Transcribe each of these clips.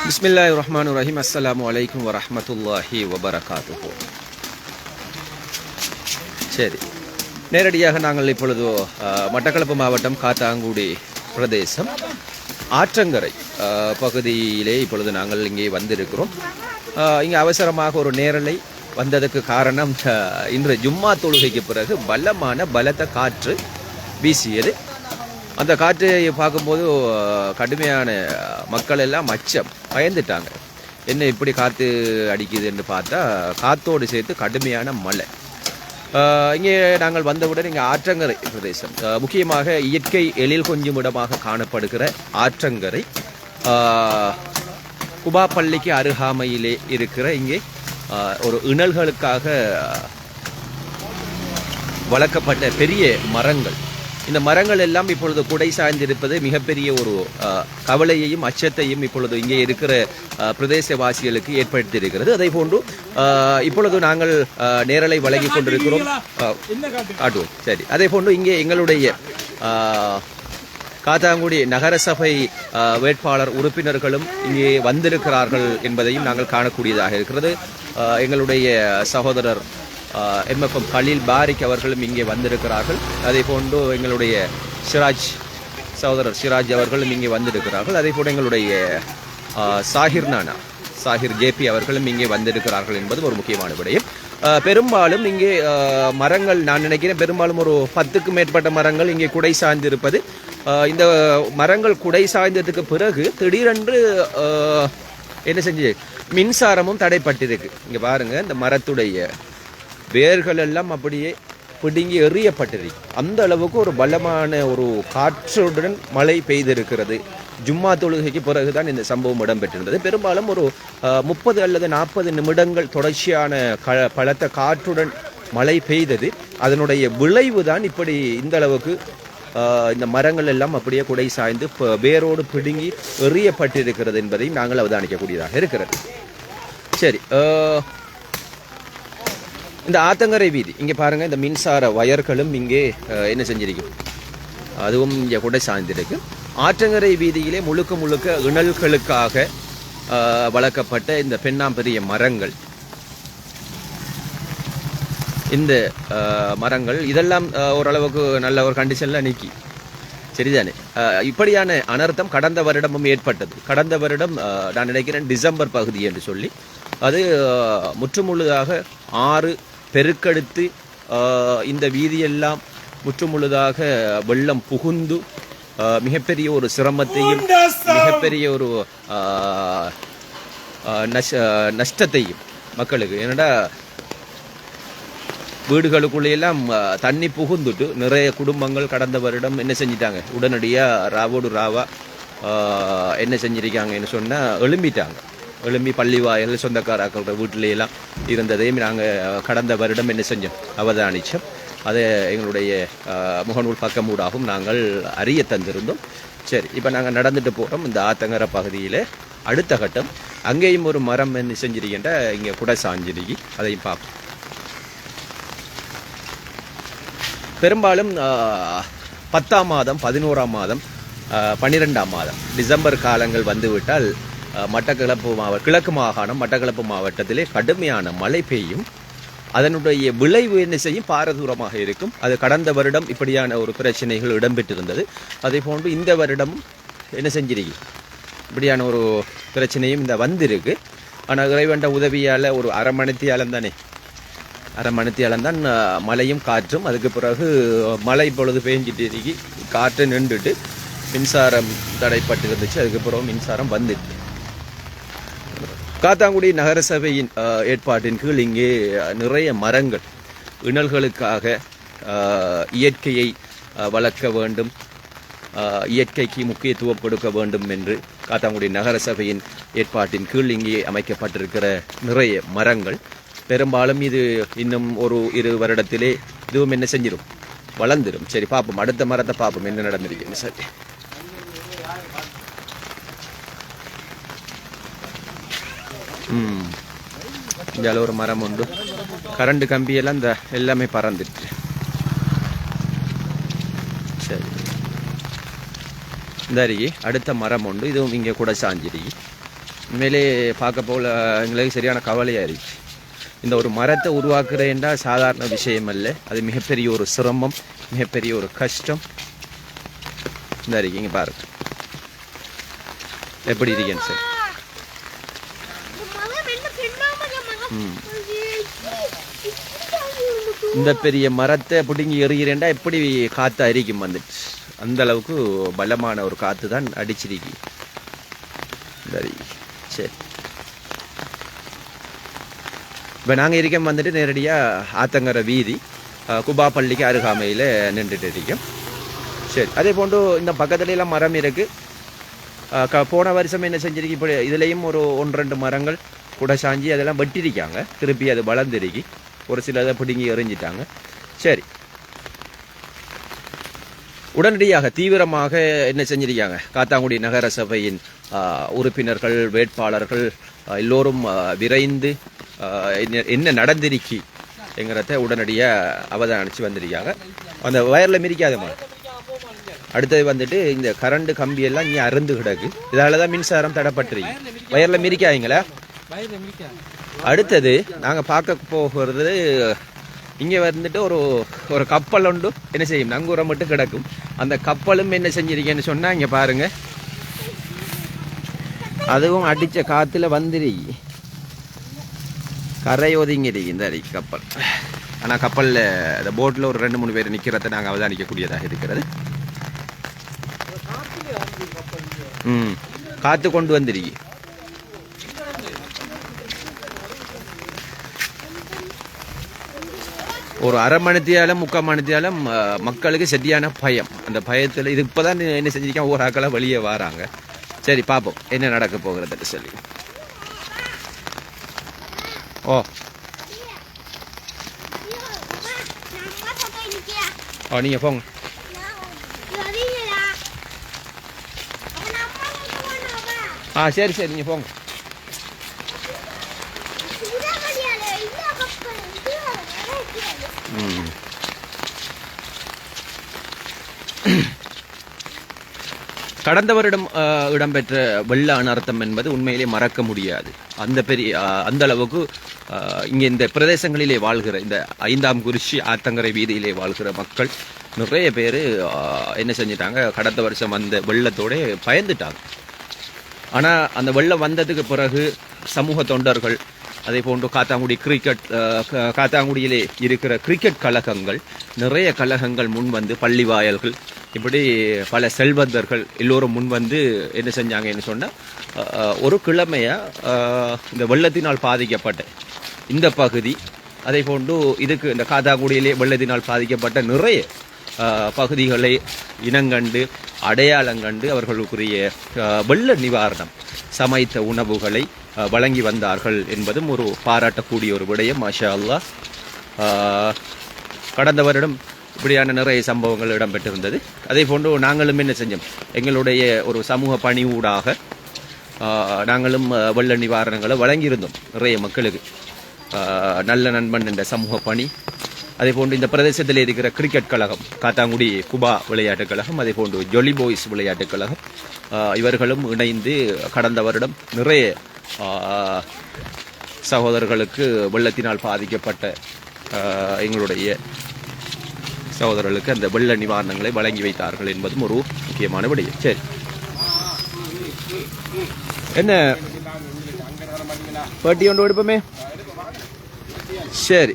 பிஸ்மில்லா ரஹ்மான் ரஹீம் அஸ்லாம் வலைக்கம் வரமத்துல்லாஹி வபரகாத்து சரி நேரடியாக நாங்கள் இப்பொழுது மட்டக்களப்பு மாவட்டம் காத்தாங்குடி பிரதேசம் ஆற்றங்கரை பகுதியிலே இப்பொழுது நாங்கள் இங்கே வந்திருக்கிறோம் இங்கே அவசரமாக ஒரு நேரலை வந்ததுக்கு காரணம் இன்று ஜும்மா தொழுகைக்கு பிறகு பலமான பலத்த காற்று வீசியது அந்த காற்றை பார்க்கும்போது கடுமையான மக்கள் எல்லாம் அச்சம் பயந்துட்டாங்க. என்ன இப்படி காற்று அடிக்குதுன்னு பார்த்தா காத்தோடு சேர்த்து கடுமையான மழை. இங்கே நாங்கள் வந்தவுடன் இங்கே ஆற்றங்கரை பிரதேசம் முக்கியமாக இயற்கை எழில் கொஞ்சம் இடமாக காணப்படுகிற ஆற்றங்கரை குபாப்பள்ளிக்கு குபா பள்ளிக்கு அருகாமையிலே இருக்கிற இங்கே ஒரு இணல்களுக்காக வளர்க்கப்பட்ட பெரிய மரங்கள். இந்த மரங்கள் எல்லாம் இப்பொழுது குடை சாய்ந்திருப்பது மிகப்பெரிய ஒரு கவலையையும் அச்சத்தையும் இப்பொழுது இங்கே இருக்கிற பிரதேசவாசிகளுக்கு ஏற்படுத்தியிருக்கிறது. அதே போன்று இப்பொழுது நாங்கள் நேரலை வழங்கி கொண்டிருக்கிறோம். காட்டுவோம். சரி. அதே போன்று இங்கே எங்களுடைய காத்தாங்குடி நகரசபை வேட்பாளர் உறுப்பினர்களும் இங்கே வந்திருக்கிறார்கள் என்பதையும் நாங்கள் காணக்கூடியதாக இருக்கிறது. எங்களுடைய சகோதரர் எம்எஃப்எம் கலீல் பாரிக் அவர்களும் இங்கே வந்திருக்கிறார்கள். அதே போன்று எங்களுடைய சிராஜ் சகோதரர் சிராஜ் அவர்களும் இங்கே வந்திருக்கிறார்கள். அதே போன்று எங்களுடைய சாஹிர் நானா சாஹிர் ஜேபி அவர்களும் இங்கே வந்திருக்கிறார்கள் என்பது ஒரு முக்கியமான விடயம். பெரும்பாலும் இங்கே மரங்கள் நான் நினைக்கிறேன் பெரும்பாலும் ஒரு பத்துக்கும் மேற்பட்ட மரங்கள் இங்கே குடை சாய்ந்திருப்பது. இந்த மரங்கள் குடை சாய்ந்ததுக்கு பிறகு திடீரென்று என்ன செஞ்சு மின்சாரமும் தடைப்பட்டிருக்கு. இங்கே பாருங்கள் இந்த மரத்துடைய வேர்கள் எல்லாம் அப்படியே பிடுங்கி எறியப்பட்டிருக்கு அந்த அளவுக்கு ஒரு பலமான ஒரு காற்றுடன் மழை பெய்திருக்கிறது. ஜும்மா தொழுகைக்கு பிறகுதான் இந்த சம்பவம் இடம்பெற்றிருந்தது. பெரும்பாலும் ஒரு முப்பது அல்லது நாற்பது நிமிடங்கள் தொடர்ச்சியான க பலத்த காற்றுடன் மழை பெய்தது. அதனுடைய விளைவு தான் இப்படி இந்த அளவுக்கு இந்த மரங்கள் எல்லாம் அப்படியே குடை சாய்ந்து வேரோடு பிடுங்கி எறியப்பட்டிருக்கிறது என்பதையும் நாங்கள் அவதானிக்கக்கூடியதாக இருக்கிறது. சரி இந்த ஆத்தங்கரை வீதி இங்கே பாருங்கள் இந்த மின்சார வயர்களும் இங்கே என்ன செஞ்சிருக்கு அதுவும் இங்கே கூட சாய்ந்திருக்கு. ஆற்றங்கரை வீதியிலே முழுக்க முழுக்க இணல்களுக்காக வளர்க்கப்பட்ட இந்த பெண்ணாம்பெரிய மரங்கள். இந்த மரங்கள் இதெல்லாம் ஓரளவுக்கு நல்ல ஒரு கண்டிஷனில் நிற்கி சரிதானே? இப்படியான அனர்த்தம் கடந்த வருடமும் ஏற்பட்டது. கடந்த வருடம் நான் நினைக்கிறேன் டிசம்பர் பகுதி என்று சொல்லி அது முற்றுமுழுதாக ஆறு பெருக்கெடுத்து இந்த வீதியெல்லாம் முற்றுமுழுதாக வெள்ளம் புகுந்து மிகப்பெரிய ஒரு சிரமத்தையும் மிகப்பெரிய ஒரு நஷ- நஷ்டத்தையும் மக்களுக்கு என்னடா வீடுகளுக்குள்ளே எல்லாம் அஹ், தண்ணி புகுந்துட்டு நிறைய குடும்பங்கள் கடந்த வருடம் என்ன செஞ்சிட்டாங்க? உடனடியாக ராவோடு ராவா என்ன செஞ்சிருக்காங்கன்னு சொன்னால் எழும்பிட்டாங்க. எழும்பி பள்ளி வாயல் சொந்தக்காராக்கள இருந்ததையும் நாங்கள் கடந்த வருடம் என்ன செஞ்சோம்? அவதானித்தோம் அதை எங்களுடைய முகநூல் முகநூல் பக்கமூடாகவும் நாங்கள் அறிய தந்திருந்தோம். சரி இப்போ நாங்கள் நடந்துட்டு போகிறோம் இந்த ஆத்தங்கர பகுதியில் அடுத்த கட்டம். அங்கேயும் ஒரு மரம் என்ன செஞ்சிருக்கின்ற இங்கே குடை சாஞ்சிருக்கி அதையும் பார்ப்போம். பெரும்பாலும் பத்தாம் மாதம் பதினோராம் மாதம் பன்னிரெண்டாம் மாதம் டிசம்பர் காலங்கள் வந்துவிட்டால் மட்டக்களப்பு மாவட்ட கிழக்கு மாகாணம் மட்டக்களப்பு மாவட்டத்திலே கடுமையான மழை பெய்யும். அதனுடைய விளைவு என்ன செய்யும்? பாரதூரமாக இருக்கும். அது கடந்த வருடம் இப்படியான ஒரு பிரச்சனைகள் இடம்பெற்றிருந்தது. அதே போன்று இந்த வருடம் என்ன செஞ்சிருக்கு? இப்படியான ஒரு பிரச்சனையும் இந்த வந்திருக்கு. ஆனால் இறைவண்ட உதவியால் ஒரு அரை மணித்தியாலம் தானே? அரை மணித்தியாலம் தான் மழையும் காற்றும். அதுக்கு பிறகு மழை பொழுது பெஞ்சிட்டு இருக்கி. காற்று நின்றுட்டு மின்சாரம் தடைப்பட்டு இருந்துச்சு அதுக்கு பிறகு மின்சாரம் வந்துட்டு காத்தாங்குடி நகரசபையின் ஏற்பாட்டின் கீழ் இங்கே நிறைய மரங்கள் இணல்களுக்காக இயற்கையை வளர்க்க வேண்டும் இயற்கைக்கு முக்கியத்துவம் கொடுக்க வேண்டும் என்று காத்தாங்குடி நகரசபையின் ஏற்பாட்டின் கீழ் இங்கே அமைக்கப்பட்டிருக்கிற நிறைய மரங்கள். பெரும்பாலும் இது இன்னும் ஒரு இரு வருடத்திலே இதுவும் என்ன செஞ்சிடும் வளர்ந்துடும் சரி பார்ப்போம். அடுத்த மரத்தை பார்ப்போம். என்ன நடந்திருக்குன்னு சரி? இங்கே ஒரு மரம் உண்டு. கரண்ட் கம்பியெல்லாம் இந்த எல்லாமே பறந்துட்டு சரி. இந்த அடுத்த மரம் உண்டு. இதுவும் இங்கே கூட சாஞ்சிருக்கி உண்மையிலே பார்க்க போல எங்களுக்கு சரியான கவலையாக இருக்கு இந்த ஒரு மரத்தை உருவாக்குறேன்டா சாதாரண விஷயம் அல்ல. அது மிகப்பெரிய ஒரு சிரமம் மிகப்பெரிய ஒரு கஷ்டம். இந்த இருக்கீங்க பாருங்க. எப்படி இருக்கேன் சார் ம். இந்த பெரிய மரத்தை பிடுங்கி எறிகிறேன்டா எப்படி காற்று அரிக்கும் வந்துட்டு. அந்த அளவுக்கு பலமான ஒரு காற்று தான் அடிச்சிருக்கு. சரி சரி. இப்போ நாங்கள் இருக்கோம் வந்துட்டு நேரடியாக ஆத்தங்கரை வீதி குபா பள்ளிக்கு அருகாமையில் நின்றுட்டு இருக்கோம் சரி அதே போன்று இந்த பக்கத்துலலாம் மரம் இருக்குது போன வருஷம் என்ன செஞ்சிருக்கு? இப்போ இதுலேயும் ஒரு ஒன்று ரெண்டு மரங்கள். கூட சாஞ்சி அதெல்லாம் வெட்டிருக்காங்க. திருப்பி அது வளர்ந்துருக்கி. ஒரு சிலதை பிடுங்கி எறிஞ்சிட்டாங்க. சரி. உடனடியாக தீவிரமாக என்ன செஞ்சிருக்காங்க? காத்தாங்குடி நகர சபையின் உறுப்பினர்கள் வேட்பாளர்கள் எல்லோரும் விரைந்து என்ன- என்ன நடந்திருக்கி என்கிறத உடனடியாக அவதானிச்சு வந்திருக்காங்க. அந்த வயரில் மிதிக்காதம்மா அடுத்தது வந்துட்டு இந்த கரண்ட் கம்பியெல்லாம் இங்கே அருந்து கிடக்கு. இதால தான் மின்சாரம் தடப்பட்டுருக்கு. வயரில் மிரிக்காதீங்களா அடுத்தது நாங்கள் பார்க்க போகிறது இங்கே வந்துட்டு ஒரு ஒரு கப்பல் உண்டு. என்ன செய்யும்? நங்கூரம் மட்டும் கிடக்கும். அந்த கப்பலும் என்ன செஞ்சிருக்கேன்னு சொன்னால் இங்கே பாருங்க. அதுவும் அடித்த காற்றுல வந்துருக்கி கரை ஒதுங்கிருக்கு இந்த அடி கப்பல். ஆனால் கப்பலில் அந்த போட்டில் ஒரு ரெண்டு மூணு பேர் நிற்கிறத நாங்கள் அவதானிக்கக்கூடியதாக இருக்கிறது. ம். காற்று கொண்டு வந்திருக்கு ஒரு அரை மணித்தியாலும் முக்கால் மணித்தியாலும் மக்களுக்கு சரியான பயம். அந்த பயத்தில் இது இப்போ தான் என்ன செஞ்சிருக்கேன் ஒரு ஆக்களாக வெளியே வராங்க. சரி பார்ப்போம் என்ன நடக்க போகிறதுன்னு சொல்லி. ஓ. ஓ நீங்கள் போங்க. ஆ சரி சரி. நீங்கள் போங்க ம் கடந்த வருடம் இடம்பெற்ற வெள்ள அனர்த்தம் என்பது உண்மையிலே மறக்க முடியாது. அந்த பெரிய அந்த அளவுக்கு இங்கே இந்த பிரதேசங்களிலே வாழ்கிற இந்த ஐந்தாம் குறிச்சி ஆத்தங்கரை வீதியிலே வாழ்கிற மக்கள் நிறைய பேர் என்ன செஞ்சிட்டாங்க? கடந்த வருஷம் வந்த வெள்ளத்தோட பயந்துட்டாங்க. ஆனால் அந்த வெள்ளம் வந்ததுக்கு பிறகு சமூக தொண்டர்கள் அதே போன்று காத்தாங்குடி கிரிக்கெட் காத்தாங்குடியிலே இருக்கிற கிரிக்கெட் கழகங்கள் நிறைய கழகங்கள் முன் வந்து பள்ளி வாயல்கள் இப்படி பல செல்வந்தர்கள் எல்லோரும் முன் வந்து என்ன செஞ்சாங்கன்னு சொன்னால் ஒரு கிழமையாக இந்த வெள்ளத்தினால் பாதிக்கப்பட்ட இந்த பகுதி அதே போன்று இதுக்கு இந்த காத்தாங்குடியிலே வெள்ளத்தினால் பாதிக்கப்பட்ட நிறைய பகுதிகளை இனங்கண்டு அடையாளங்கண்டு அவர்களுக்குரிய வெள்ள நிவாரணம் சமைத்த உணவுகளை வழங்கி வந்தார்கள் என்பதும் ஒரு பாராட்டக்கூடிய ஒரு விடயம் மாஷா அல்லா கடந்த வருடம் இப்படியான நிறைய சம்பவங்கள் இடம்பெற்றிருந்தது. அதே போன்று நாங்களும் என்ன செஞ்சோம்? எங்களுடைய ஒரு சமூக பணி ஊடாக நாங்களும் வெள்ள நிவாரணங்களை வழங்கியிருந்தோம் நிறைய மக்களுக்கு. நல்ல நண்பன் என்ற சமூக பணி. அதே போன்று இந்த பிரதேசத்தில் இருக்கிற கிரிக்கெட் கழகம் காத்தாங்குடி குபா விளையாட்டுக் கழகம் அதே போன்று ஜொலி பாய்ஸ் விளையாட்டுக் கழகம் இவர்களும் இணைந்து கடந்த வருடம் நிறைய சகோதரர்களுக்கு வெள்ளத்தினால் பாதிக்கப்பட்ட எங்களுடைய சகோதரர்களுக்கு அந்த வெள்ள நிவாரணங்களை வழங்கி வைத்தார்கள் என்பதும் ஒரு முக்கியமான விடயம். சரி. என்ன? பட்டி ஒன்று எடுப்போமே. சரி.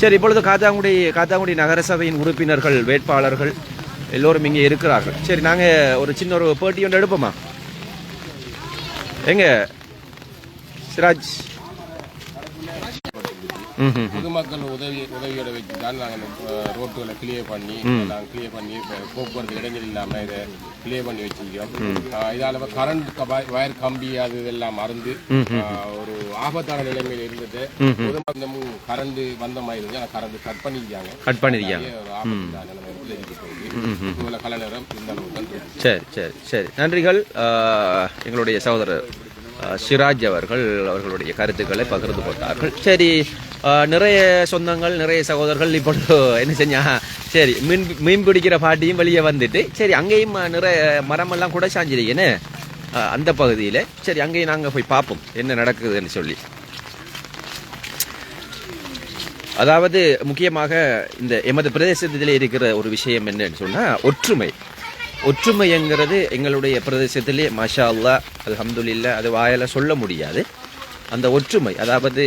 சரி இப்பொழுது காத்தாங்குடி காத்தாங்குடி நகரசபையின் உறுப்பினர்கள் வேட்பாளர்கள் எல்லோரும் இங்கே இருக்கிறார்கள். சரி நாங்கள் ஒரு சின்ன ஒரு பேட்டி ஒன்று எடுப்போமா? எங்க? சிராஜ். பொதுமக்கள் உதவி உதவியோட வச்சு தான் நாங்கள் ரோட்டுகளை கிளியர் பண்ணி நாங்கள் கிளியர் பண்ணி போக்குவரத்து இடைஞ்சல் இல்லாமல் இதை கிளியர் பண்ணி வச்சிருக்கோம் இதால கரண்ட் வயர் கம்பி அது இதெல்லாம் மறந்து ஒரு ஆபத்தான நிலைமையில் இருந்துட்டு பொதுமக்கள் கரண்ட் வந்த மாதிரி இருந்து ஆனால் கரண்ட் கட் பண்ணிருக்காங்க கட் பண்ணிருக்காங்க ஒரு ஆபத்தான நிலைமையில் சரி சரி சரி. நன்றிகள். எங்களுடைய சகோதரர் சிராஜ் அவர்கள் அவர்களுடைய கருத்துக்களை பகிர்ந்து கொண்டார்கள். சரி நிறைய சொந்தங்கள் நிறைய சகோதரர்கள் இப்பொழுது என்ன செஞ்சா சரி மீன் மீன் பிடிக்கிற பாட்டியும் வெளியே வந்துட்டு சரி அங்கேயும் நிறைய மரமெல்லாம் கூட சாஞ்சிருக்கேன்னு அந்த பகுதியில் சரி அங்கேயும் நாங்கள் போய் பார்ப்போம். என்ன நடக்குதுன்னு சொல்லி. அதாவது முக்கியமாக இந்த எமது பிரதேசத்திலே இருக்கிற ஒரு விஷயம் என்னன்னு சொன்னால் ஒற்றுமை. ஒற்றுமைங்கிறது எங்களுடைய பிரதேசத்திலே மஷா அல்லா அல்ஹம்துலில்லாஹ் அது வாயில் சொல்ல முடியாது. அந்த ஒற்றுமை அதாவது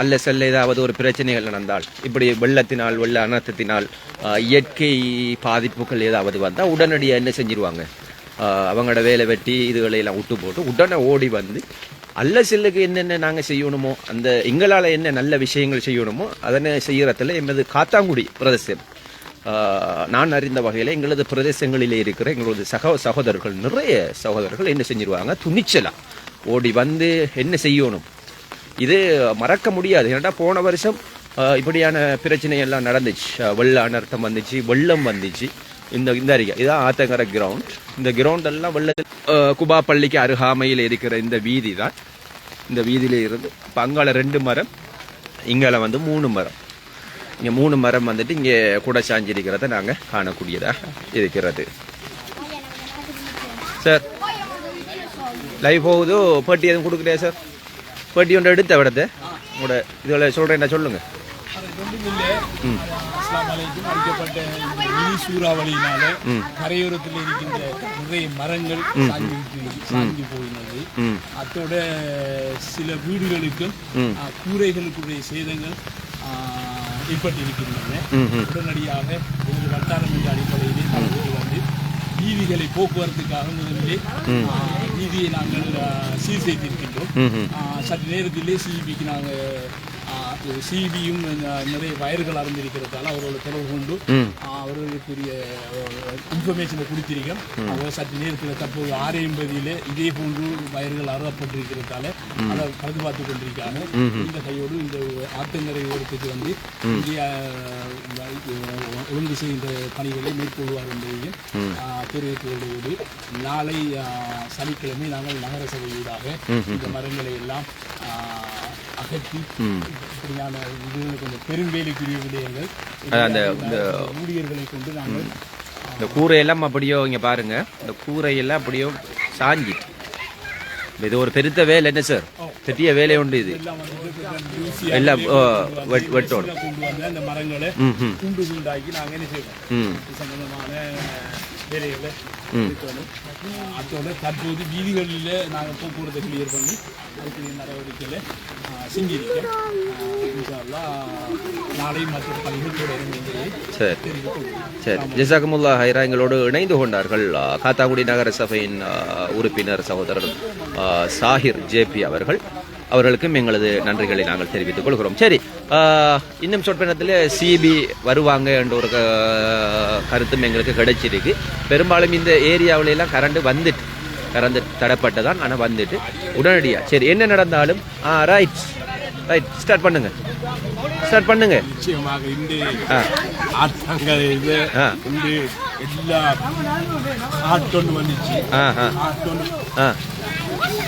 அல்ல செல்ல ஏதாவது ஒரு பிரச்சனைகள் நடந்தால் இப்படி வெள்ளத்தினால் வெள்ள அனர்த்தத்தினால் இயற்கை பாதிப்புகள் ஏதாவது வந்தால் உடனடியாக என்ன செஞ்சிருவாங்க? அவங்களோட வேலை வெட்டி இதுகளை எல்லாம் விட்டு போட்டு உடனே ஓடி வந்து அல்ல செல்லுக்கு என்னென்ன நாங்கள் செய்யணுமோ அந்த எங்களால் என்ன நல்ல விஷயங்கள் செய்யணுமோ அதனை செய்கிறத்தில் எமது காத்தாங்குடி பிரதேசம் நான் அறிந்த வகையில் எங்களது பிரதேசங்களிலே இருக்கிற எங்களது சக சகோதரர்கள் நிறைய சகோதரர்கள் என்ன செஞ்சிருவாங்க? துணிச்சலா ஓடி வந்து என்ன செய்யணும்? இது மறக்க முடியாது. ஏன்னா போன வருஷம் இப்படியான பிரச்சனை எல்லாம் நடந்துச்சு. வெள்ள அனர்த்தம் வந்துச்சு வெள்ளம் வந்துச்சு. இந்த இந்த அருகே. இதான் ஆத்தங்கர கிரவுண்ட் இந்த கிரவுண்ட் எல்லாம் வெள்ளத்தில் குபா பள்ளிக்கு அருகாமையில் இருக்கிற இந்த வீதி தான். இந்த வீதியில இருந்து இப்போ அங்கால ரெண்டு மரம் இங்கால வந்து மூணு மரம். இங்கே மூணு மரம் வந்துட்டு இங்கே கூட சாஞ்சிருக்கிறத நாங்கள் காணக்கூடியதாக இருக்கிறது. சார் லைஃப் போகுதோ? பட்டி எதுவும் கொடுக்குறியா சார்? பட்டி ஒன்று எடுத்த விடத்தை. உங்களோட இதில் சொல்கிறேன் சொல்லுங்கள் ம் அஸ்லாம் அலைக்கும் அடிக்கப்பட்ட மினி சூறாவளியினால கரையோரத்தில் இருக்கின்ற நிறைய மரங்கள் விட்டு- சாய்ந்து போயினது. ம். அத்தோட சில வீடுகளுக்கும் கூரைகளுக்குரிய சேதங்கள் ஏற்பட்டிருக்கின்றன. உடனடியாக எங்கள் வட்டாரம் என்ற அடிப்படையிலே தற்போது வந்து வீதிகளை போக்குவரத்துக்காக முதலிலே வீதியை நாங்கள் சீர் செய்திருக்கின்றோம் சற்று நேரத்திலே சிபிக்கு நாங்கள் சிபியும் நிறைய வயர்கள் அறிந்திருக்கிறதால அவரோட தொடர்பு கொண்டு அவர்களுக்குரிய இன்ஃபர்மேஷனை கொடுத்திருக்கோம். அவர் சற்று நேரத்தில் தற்போது ஆறு எண்பதிலே இதே போன்று வயர்கள் அறப்பட்டிருக்கிறதால அதை பழுது பார்த்து கொண்டிருக்காங்க இந்த கையோடு இந்த ஆத்தங்கரை ஓரத்துக்கு வந்து வ- ஒழுங்கு செய்கின்ற பணிகளை மேற்கொள்வார் என்பதையும் ஆ, தெரிவித்துள்ளது நாளை சனிக்கிழமை நாங்கள் நகர சபையூடாக இந்த மரங்களை எல்லாம் அகற்றி இப்படியான கொஞ்சம் பெரும்பேலுக்குரிய விடயங்கள். அந்த ஊழியர்களை கொண்டு நாங்கள் இந்த கூரையெல்லாம் அப்படியோ இங்கே பாருங்க. இந்த கூரையெல்லாம் அப்படியோ சாஞ்சிட்டு. இது ஒரு பெருத்த வேலை என்ன சார்? பெரிய வேலை உண்டு இது. எல்லாம் வந்துட்டு ஊசி எல்லாம் ஓ, வெட்- வெட்டணும். கொண்டு வந்து அந்த மரங்களை துண்டு துண்டாக்கி நாங்கள் என்ன செய்வோம்? வேலைகளை அதோட தற்போது வீதிகளில் நாங்கள் போக்குவரத்தை கிளியர் பண்ணி கொள்கிறேன் சரி. ஜசாகமுல்லா ஹைரா எங்களோடு இணைந்து கொண்டார்கள் காத்தாங்குடி நகர சபையின் உறுப்பினர் சகோதரர் சாஹிர் ஜேபி அவர்கள். அவர்களுக்கும் எங்களது நன்றிகளை நாங்கள் தெரிவித்துக் கொள்கிறோம். சரி இன்னும் சொற்பனத்தில் சிபி வருவாங்க என்ற ஒரு கருத்தும் எங்களுக்கு கிடைச்சிருக்கு பெரும்பாலும் இந்த ஏரியாவில எல்லாம் கரண்ட் வந்துட்டு கரண்ட் தடப்பட்டதான் ஆனால் வந்துட்டு உடனடியாக சரி என்ன நடந்தாலும் ஆ ரைட் ரைட் ஸ்டார்ட் பண்ணுங்க. ஸ்டார்ட் பண்ணுங்க. நிச்சயமாக இந்த ஆ. ஆட்டங்கள் இது. இந்த எல்லா ஆட்டொண்டு வந்துச்சு. ஆ ஆ.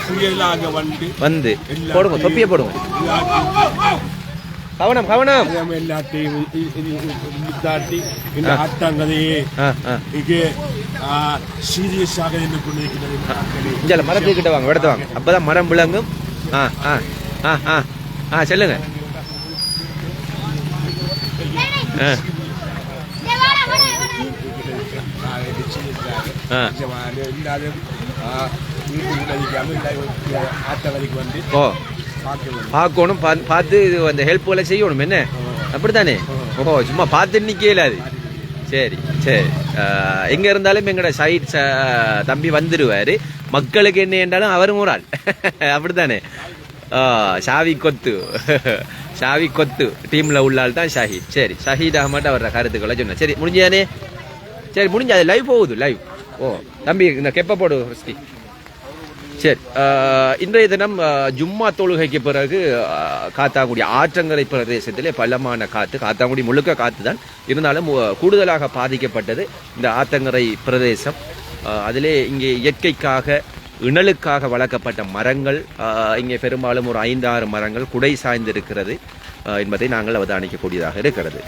வந்து வந்து. போடுங்க தொப்பியை போடுங்க. கவனம் கவனம். எல்லாத்தையும் சீரியஸாக இருந்து கொண்டிருக்கிறது மரத்துக்கிட்ட வாங்க எடுத்து வாங்க. அப்பதான் மரம் விளங்கும். ஆ ஆ ஆ ஆ. ஆ சொல்லுங்க. ஆ. பார்க்கணும் பார்த்து இது அந்த ஹெல்ப்களை செய்யணும் என்ன? அப்படித்தானே? ஓ சும்மா பார்த்து நிக்கலாது சரி சரி. ஆஹ், எங்க இருந்தாலும் எங்கட சைட் தம்பி வந்துடுவாரு மக்களுக்கு என்ன என்றாலும் அவரும் ஒரு ஆள். அப்படித்தானே? ஷாவி கொத்து. ஷாவி கொத்து. டீம்ல உள்ள ஆள் தான் ஷாஹித். சரி ஷஹீத் அகமட் அவரோட கருத்துக்களை சொன்னேன் சரி முடிஞ்சானே சரி முடிஞ்சா அது லைவ் போகுது லைவ் ஓ தம்பி இந்த கெப்ப போடு சரி இன்றைய தினம் ஜும்மா தொழுகைக்கு பிறகு காத்தாங்குடி ஆற்றங்கரை பிரதேசத்திலே பலமான காத்து காத்தாங்குடி முழுக்க காத்து தான் இருந்தாலும் கூடுதலாக பாதிக்கப்பட்டது இந்த ஆத்தங்கரை பிரதேசம். அதிலே இங்கே இயற்கைக்காக இணலுக்காக வளர்க்கப்பட்ட மரங்கள் இங்கே பெரும்பாலும் ஒரு ஐந்து ஆறு மரங்கள் குடை சாய்ந்திருக்கிறது என்பதை நாங்கள் அவதானிக்கக்கூடியதாக இருக்கிறது.